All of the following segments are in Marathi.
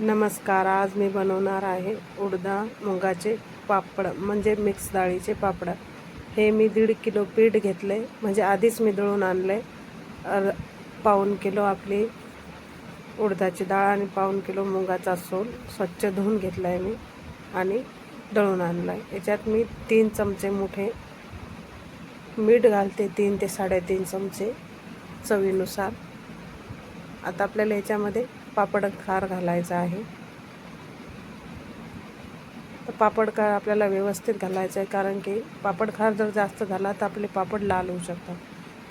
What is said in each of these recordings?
नमस्कार आज मी बनवणार आहे उडदा मुगाचे पापड म्हणजे मिक्स डाळीचे पापड. हे मी दीड किलो पीठ घेतले म्हणजे आधीच मी दळून आणले. अर पाऊन किलो आपली उडदाची डाळ आणि पाऊन किलो मुगाचा सोल स्वच्छ धुवून घेतला आहे मी आणि दळून आणला आहे याच्यात मी तीन चमचे मोठे मीठ घालते तीन ते साडेतीन चमचे चवीनुसार. आता आपल्याला याच्यामध्ये पापड खार घालायचा आहे. तर पापड खार आपल्याला व्यवस्थित घालायचं आहे कारण की पापड खार जर जास्त झाला तर आपले पापड लाल होऊ शकतात.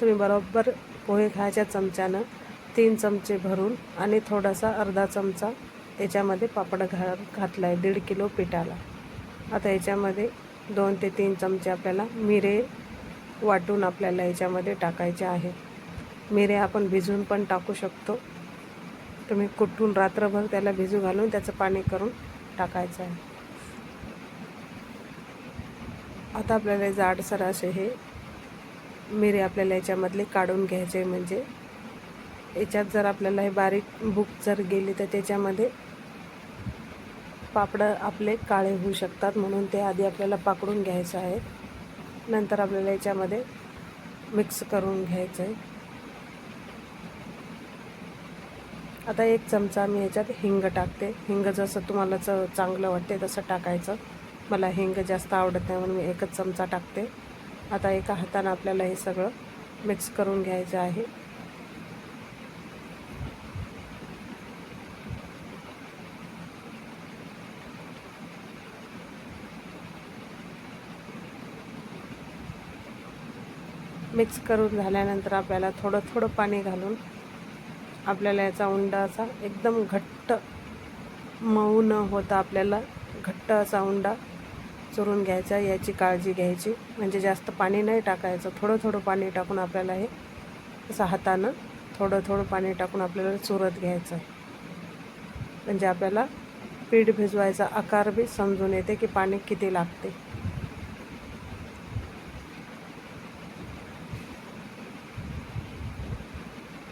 तुम्ही बरोबर पोहे खायच्या चमच्यानं तीन चमचे भरून आणि थोडासा अर्धा चमचा याच्यामध्ये पापड घा घातला आहे दीड किलो पिठाला. आता याच्यामध्ये दोन ते तीन चमचे आपल्याला मिरे वाटून आपल्याला याच्यामध्ये टाकायचे आहे मिरे आपण भिजवून पण टाकू शकतो. तुम्ही कुठून रात्रभर त्याला भिजू घालून त्याचं पाणी करून टाकायचं आहे. आता आपल्याला जाडसर असे हे मिरे आपल्याला याच्यामधले काढून घ्यायचे म्हणजे. याच्यात जर आपल्याला हे बारीक भूक जर गेली तर त्याच्यामध्ये पापडं आपले काळे होऊ शकतात म्हणून ते आधी आपल्याला पाकडून घ्यायचं आहे. नंतर आपल्याला याच्यामध्ये मिक्स करून घ्यायचं आहे. आता एक चमचा मी याच्यात हिंग टाकते. हिंग जसं तुम्हाला च चांगलं वाटते तसं टाकायचं. मला हिंग जास्त आवडत नाही म्हणून मी एकच चमचा टाकते. आता एका हातानं आपल्याला हे सगळं मिक्स करून घ्यायचं आहे. मिक्स करून झाल्यानंतर आपल्याला थोडं थोडं पाणी घालून आपल्याला याचा उंडा असा एकदम घट्ट मऊ न होता आपल्याला. घट्ट असा उंडा चुरून घ्यायचा याची काळजी घ्यायची. म्हणजे जास्त पाणी नाही टाकायचं थोडं थोडं पाणी टाकून आपल्याला हे असं हातानं थोडं थोडं पाणी टाकून आपल्याला चुरत घ्यायचं आहे म्हणजे आपल्याला पीठ भिजवायचा आकार बी समजून येते की पाणी किती लागते.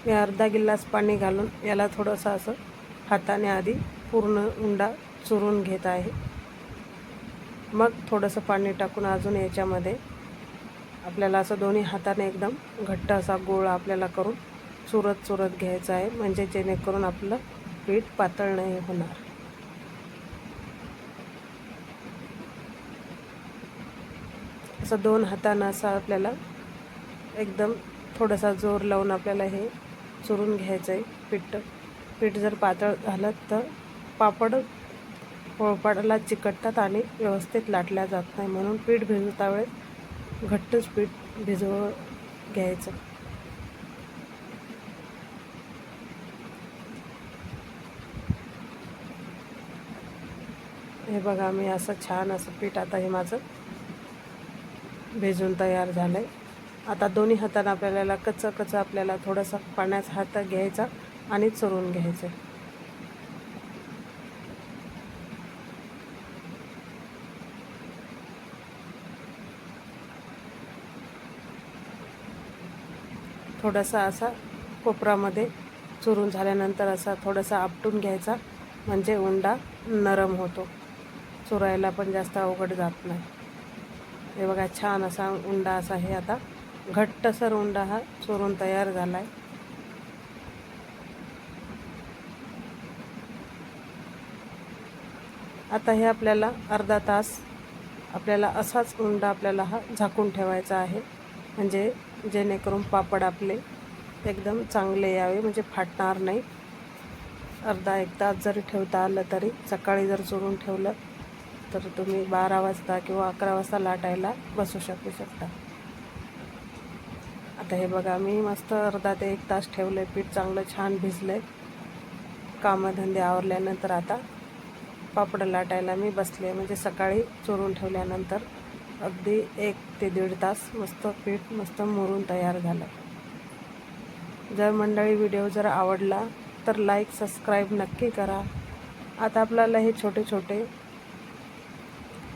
मी अर्धा गिल्लास पाणी घालून याला थोडंसं असं हाताने आधी पूर्ण उंडा चुरून घेत आहे. मग थोडंसं पाणी टाकून अजून याच्यामध्ये आपल्याला असं दोन्ही हाताने एकदम घट्ट असा गोळा आपल्याला करून चुरत चुरत घ्यायचा आहे. म्हणजे जेणेकरून आपलं पीठ पातळ नाही होणार. असं दोन हातानं असं आपल्याला एकदम थोडासा जोर लावून आपल्याला हे चुरून घ्यायचं आहे पीठ. पीठ जर पातळ झालं तर पापड पोळपाडाला चिकटतात आणि व्यवस्थित लाटल्या जात नाही. म्हणून पीठ भिजवता वेळेस घट्टच पीठ भिजव घ्यायचं. हे बघा मी असं छान असं पीठ आता हे माझं भिजून तयार झालं आहे आता दोन्ही हातानं आपल्याला कच्चं कच्चं आपल्याला थोडासा पाण्याचा हात घ्यायचा आणि चुरून घ्यायचं. थोडासा असा कोपरामध्ये चुरून झाल्यानंतर असा थोडासा आपटून घ्यायचा म्हणजे उंडा नरम होतो. चुरायला पण जास्त अवघड जात नाही. हे बघा छान असा उंडा असा हे आता घट्टसर उंडा हा चोरून तयार झाला आहे आता हे आपल्याला अर्धा तास आपल्याला असाच उंडा आपल्याला हा झाकून ठेवायचा आहे. म्हणजे जेणेकरून पापड आपले एकदम चांगले यावे म्हणजे फाटणार नाही. अर्धा एक तास जरी ठेवता आलं तरी सकाळी जर चोरून ठेवलं तर तुम्ही बारा वाजता किंवा अकरा वाजता लाटायला बसू शकू शकता. आता हे बघा मी मस्त अर्धा ते एक तास ठेवलं आहे पीठ चांगलं छान भिजलं आहे कामधंदे आवरल्यानंतर आता पापड लाटायला मी बसले म्हणजे सकाळी चोरून ठेवल्यानंतर अगदी एक ते दीड तास मस्त पीठ मस्त मुरून तयार झालं. जर मंडळी व्हिडिओ जर आवडला तर लाईक सबस्क्राईब नक्की करा. आता आपल्याला हे छोटे छोटे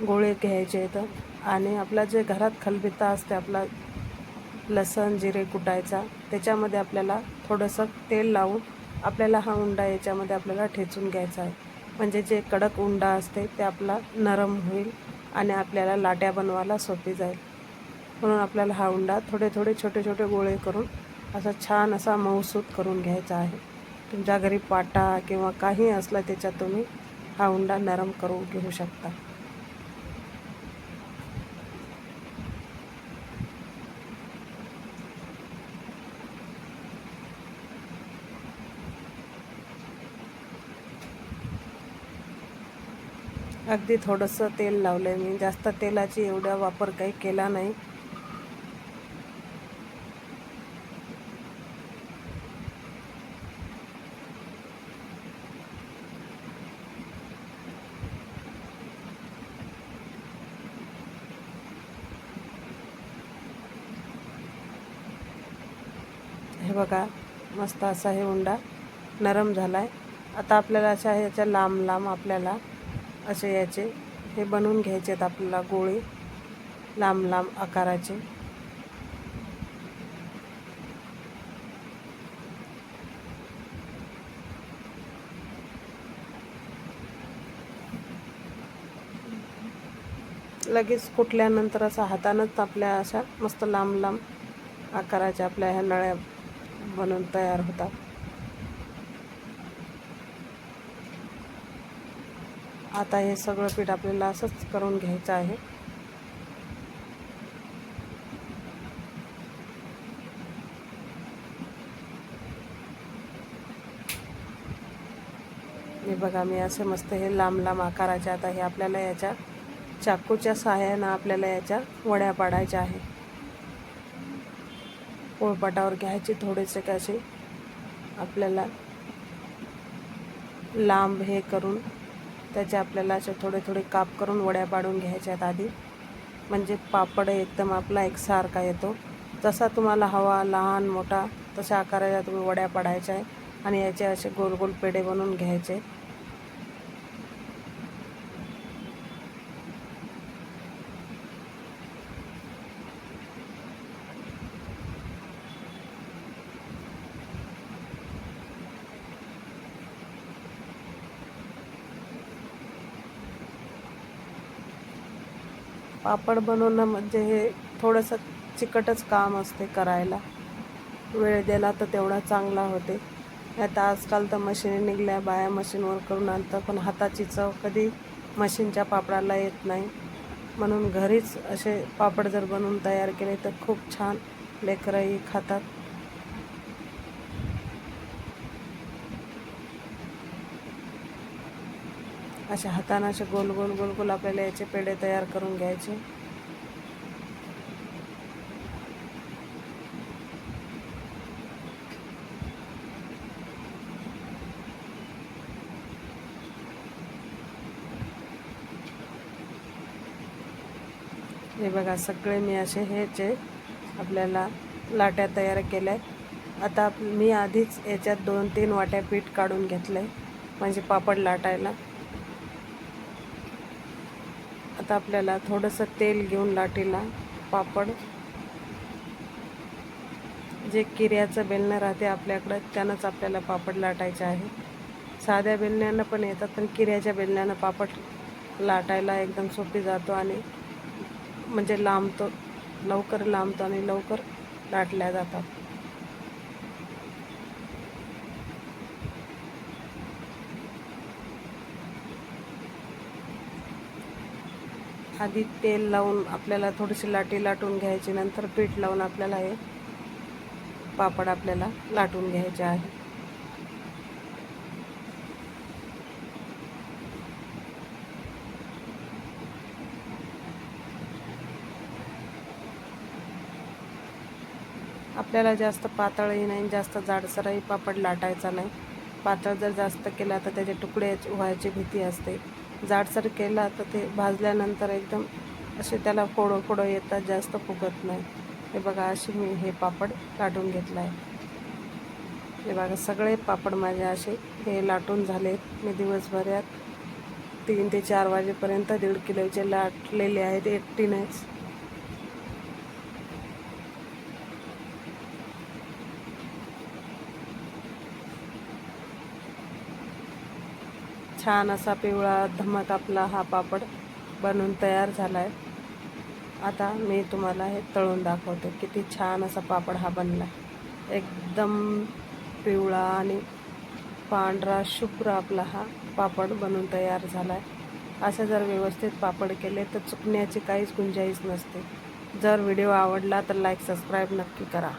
गोळे घ्यायचे आहेत आणि आपला जे घरात खलबित्ता असते आपला लसण जिरे कुटायचा. त्याच्यामध्ये आपल्याला थोडंसं तेल लावून आपल्याला हा उंडा याच्यामध्ये आपल्याला ठेचून घ्यायचा आहे. म्हणजे जे कडक उंडा असते ते आपला नरम होईल आणि आपल्याला लाट्या बनवायला सोपी जाईल. म्हणून आपल्याला हा उंडा थोडे थोडे छोटे छोटे गोळे करून असा छान असा मऊसूत करून घ्यायचा आहे. तुमच्या घरी पाटा किंवा काही असलं त्याच्यात तुम्ही हा उंडा नरम करून घेऊ शकता. अगदी थोडंसं तेल लावलं आहे मी. जास्त तेलाची एवढा वापर काही केला नाही. हे बघा मस्त असा हे उंडा नरम झाला आहे आता आपल्याला अशा ह्याच्या लांब लांब आपल्याला असे याचे. हे बनवून घ्यायचे आहेत आपल्याला गोळे लांब लांब आकाराचे. लगेच कुठल्यानंतर असा हातानंच आपल्या अशा मस्त लांब लांब आकाराच्या आपल्या ह्या नळ्या बनून तयार होतात. आता हे सगळं पीठ आपल्याला असंच करून घ्यायचं आहे. हे बघा मी असे मस्त हे लांब लांब आकाराचे आता हे आपल्याला याच्या चाकूच्या सहाय्यानं आपल्याला याच्या वड्या पाडायच्या आहे. पोळपाटावर घ्यायचे थोडेसे कसे आपल्याला लांब हे करून त्याचे आपल्याला असे थोडे थोडे काप करून वड्या पाडून घ्यायच्या आहेत आधी. म्हणजे पापड एकदम आपला एकसारखा येतो. जसा तुम्हाला हवा लहान मोठा तशा आकाराच्या तुम्ही वड्या पाडायच्या आहे. आणि याचे असे गोल गोल पेढे बनवून घ्यायचे. पापड बनवणं म्हणजे हे थोडंसं चिकटच काम असते करायला. वेळ दिला तर तेवढा चांगला होते. आता आजकाल तर मशीने निघल्या बाया मशीनवर करून आणतं पण हाताची चव कधी मशीनच्या पापडाला येत नाही. म्हणून घरीच असे पापड जर बनवून तयार केले तर खूप छान लेकरंही खातात. अशा हातानं असे गोल गोल गोल गोल आपल्याला याचे पेढे तयार करून घ्यायचे. हे बघा सगळे मी असे ह्याचे आपल्याला लाट्या तयार केल्या आहेत. आता मी आधीच याच्यात दोन तीन वाट्या पीठ काढून घेतलं आहे म्हणजे पापड लाटायला. आता आपल्याला थोडंसं तेल घेऊन लाटीला पापड. जे किऱ्याचं बेलणं राहते आपल्याकडं त्यानंच आपल्याला पापड लाटायचे आहे. साध्या बेलण्यानं पण येतात पण किऱ्याच्या बेलण्यानं पापड लाटायला एकदम सोपी जातो आणि म्हणजे लांबतो लवकर लांबतो आणि लवकर लाटल्या जातात. आधी तेल लावून आपल्याला थोडीशी लाटी लाटून घ्यायची नंतर पीठ लावून आपल्याला हे पापड आपल्याला लाटून घ्यायचे आहे. आपल्याला जास्त पातळही नाही जास्त जाडसरही पापड लाटायचा नाही. पातळ जर जास्त केला तर त्याचे तुकडे व्हायची भीती असते. जाडसर केला तर ते भाजल्यानंतर एकदम असे त्याला फोडं फोडं येतात जास्त फुगत नाही. हे बघा असे मी हे पापड लाटून घेतलं आहे. हे बघा सगळे पापड माझे असे हे लाटून झाले. मी दिवसभरात तीन ते चार वाजेपर्यंत दीड किलोचे लाटलेले आहेत एकटीनेच. छान असा पिवळा धमक आपला हा पापड बनून तयार झाला आहे आता मी तुम्हाला हे तळून दाखवते किती छान असा पापड हा बनला एकदम पिवळा आणि पांढरा शुभ्र आपला हा पापड बनून तयार झाला आहे असे जर व्यवस्थित पापड केले तर चुकण्याची काहीच गुंजाईच नसते. जर व्हिडिओ आवडला तर लाईक सबस्क्राईब नक्की करा.